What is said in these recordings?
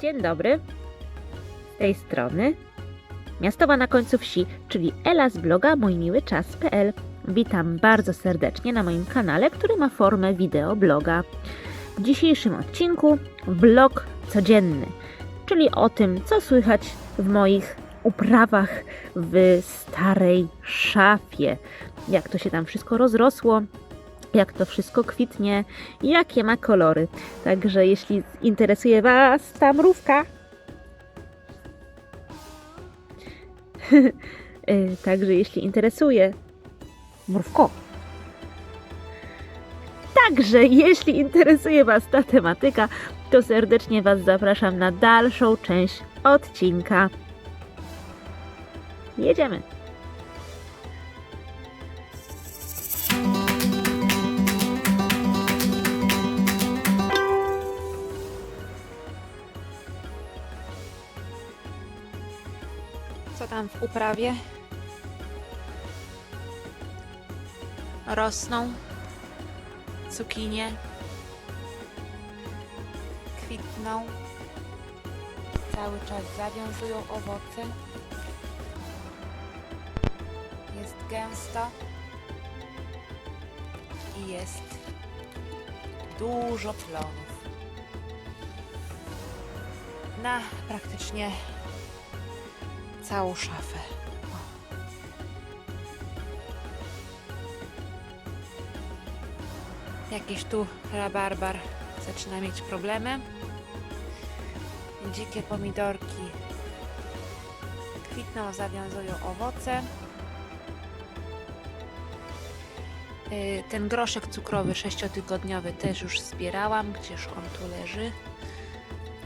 Dzień dobry. Z tej strony Miastowa na końcu wsi, czyli Ela z bloga mójmiłyczas.pl. Witam bardzo serdecznie na moim kanale, który ma formę wideo bloga. W dzisiejszym odcinku blog codzienny, czyli o tym, co słychać w moich uprawach w starej szafie. Jak to się tam wszystko rozrosło, jak to wszystko kwitnie, jakie ma kolory. Także jeśli interesuje Was ta mrówka, Y, Także jeśli interesuje mrówko. Także jeśli interesuje Was ta tematyka, to serdecznie Was zapraszam na dalszą część odcinka. Jedziemy. Co tam w uprawie? Rosną cukinie, kwitną, cały czas zawiązują owoce. Jest gęsto i jest dużo plonów. Na praktycznie całą szafę. Jakiś tu rabarbar zaczyna mieć problemy. Dzikie pomidorki kwitną, zawiązują owoce. Y, Ten groszek cukrowy sześciotygodniowy też już zbierałam. Gdzież on tu leży?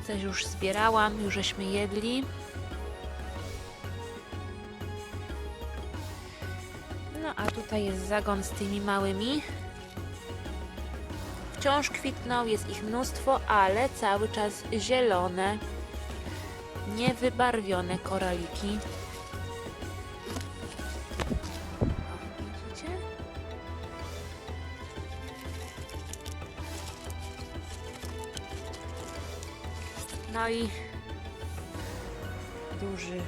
Też już zbierałam, już żeśmy jedli. No a tutaj jest zagon z tymi małymi. Wciąż kwitną, jest ich mnóstwo, ale cały czas zielone, niewybarwione koraliki. No i duży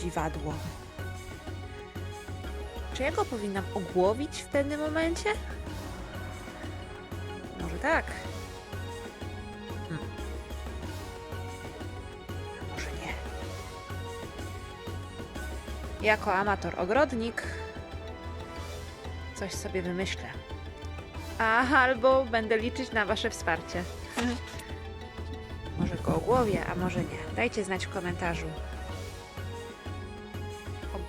dziwadło. Czy ja go powinnam ogłowić w pewnym momencie? Może tak. Hmm. Może nie. Jako amator ogrodnik coś sobie wymyślę. A, albo będę liczyć na Wasze wsparcie. może go ogłowię, a może nie. Dajcie znać w komentarzu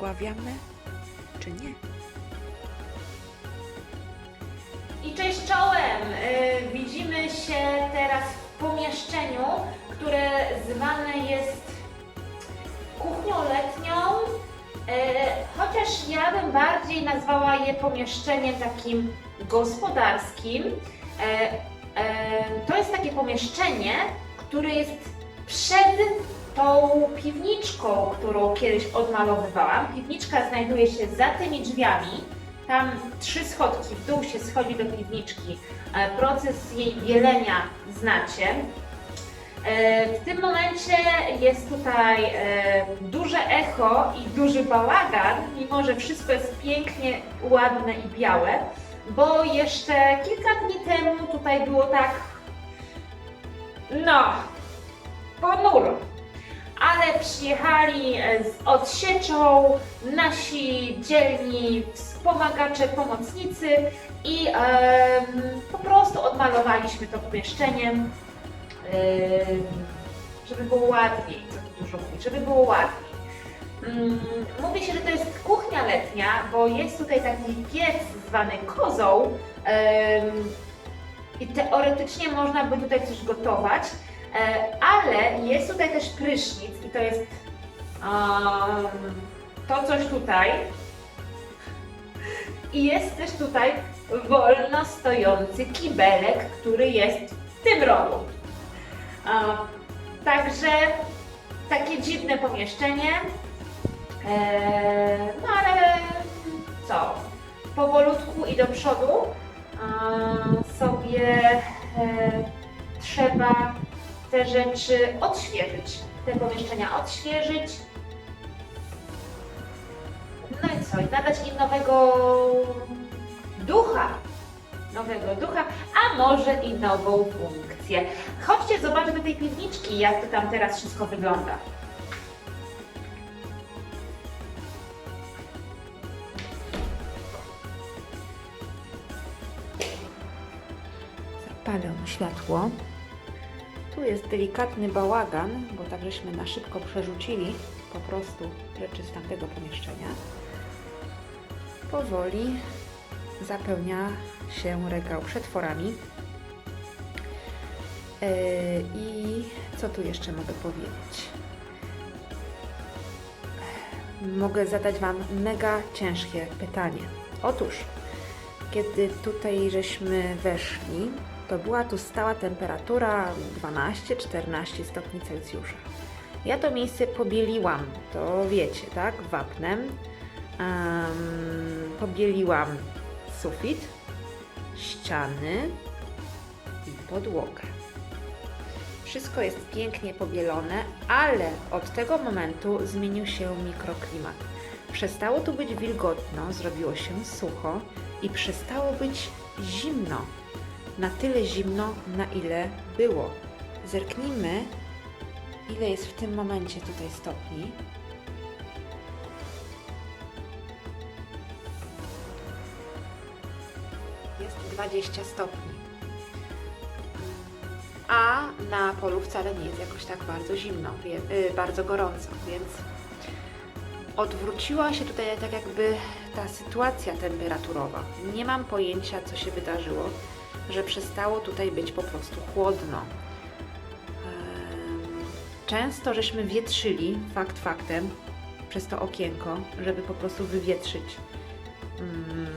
ogławiamy, czy nie? I cześć czołem! Y, Widzimy się teraz w pomieszczeniu, które zwane jest kuchnią letnią, y, chociaż ja bym bardziej nazwała je pomieszczeniem takim gospodarskim. Y, To jest takie pomieszczenie, które jest przed tą piwniczką, którą kiedyś odmalowywałam. Piwniczka znajduje się za tymi drzwiami. Tam trzy schodki w dół się schodzi do piwniczki. E, Proces jej bielenia znacie. E, W tym momencie jest tutaj e, duże echo i duży bałagan, mimo że wszystko jest pięknie, ładne i białe, bo jeszcze kilka dni temu tutaj było tak, no, ponuro. Ale przyjechali e, z odsieczą nasi dzielni wspomagacze, pomocnicy i em, po prostu odmalowaliśmy to pomieszczenie, em, żeby było ładniej, co tu dużo mówić, żeby było ładniej. Mm, Mówi się, że to jest kuchnia letnia, bo jest tutaj taki piec zwany kozą i teoretycznie można by tutaj coś gotować, E, ale jest tutaj też prysznic i to jest um, to coś tutaj. I jest też tutaj wolno stojący kibelek, który jest w tym rogu. A, także takie dziwne pomieszczenie. E, no ale co? Powolutku i do przodu e, sobie e, trzeba te rzeczy odświeżyć, te pomieszczenia odświeżyć. No i co? I nadać im nowego ducha. Nowego ducha, a może i nową funkcję. Chodźcie zobaczyć do tej piwniczki, jak to tam teraz wszystko wygląda. Zapalę światło. Tu jest delikatny bałagan, bo tak żeśmy na szybko przerzucili po prostu rzeczy z tamtego pomieszczenia. Powoli zapełnia się regał przetworami. Yy, I co tu jeszcze mogę powiedzieć? Mogę zadać Wam mega ciężkie pytanie. Otóż, kiedy tutaj żeśmy weszli, to była tu stała temperatura 12-14 stopni Celsjusza. Ja to miejsce pobieliłam, to wiecie, tak, wapnem. Em, pobieliłam sufit, ściany i podłogę. Wszystko jest pięknie pobielone, ale od tego momentu zmienił się mikroklimat. Przestało tu być wilgotno, zrobiło się sucho i przestało być zimno. Na tyle zimno, na ile było. Zerknijmy, ile jest w tym momencie tutaj stopni. Jest 20 stopni. A na polu wcale nie jest jakoś tak bardzo zimno, y, bardzo gorąco, więc odwróciła się tutaj tak jakby ta sytuacja temperaturowa. Nie mam pojęcia, co się wydarzyło, że przestało tutaj być po prostu chłodno. Często żeśmy wietrzyli, fakt faktem, przez to okienko, żeby po prostu wywietrzyć mm,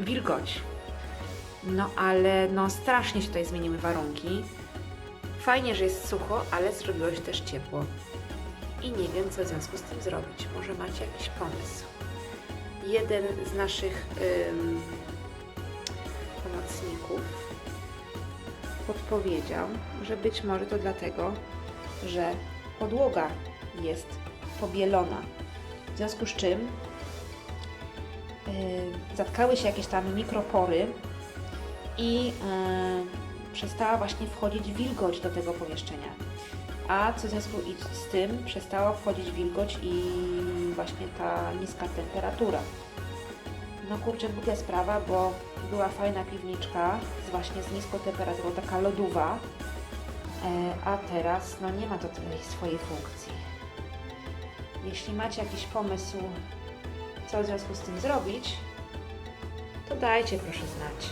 wilgoć. No ale no strasznie się tutaj zmieniły warunki. Fajnie, że jest sucho, ale zrobiło się też ciepło. I nie wiem, co w związku z tym zrobić. Może macie jakiś pomysł. Jeden z naszych pomocników podpowiedział, że być może to dlatego, że podłoga jest pobielona. W związku z czym yy, zatkały się jakieś tam mikropory i yy, przestała właśnie wchodzić wilgoć do tego pomieszczenia. A co w związku z tym przestała wchodzić wilgoć i właśnie ta niska temperatura. No kurczę, głupia sprawa, bo była fajna piwniczka z właśnie z niską temperaturą, taka lodowa, e, a teraz no nie ma to tej swojej funkcji. Jeśli macie jakiś pomysł, co w związku z tym zrobić, to dajcie proszę znać.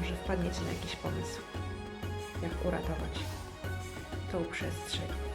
Może wpadniecie na jakiś pomysł, jak uratować tą przestrzeń.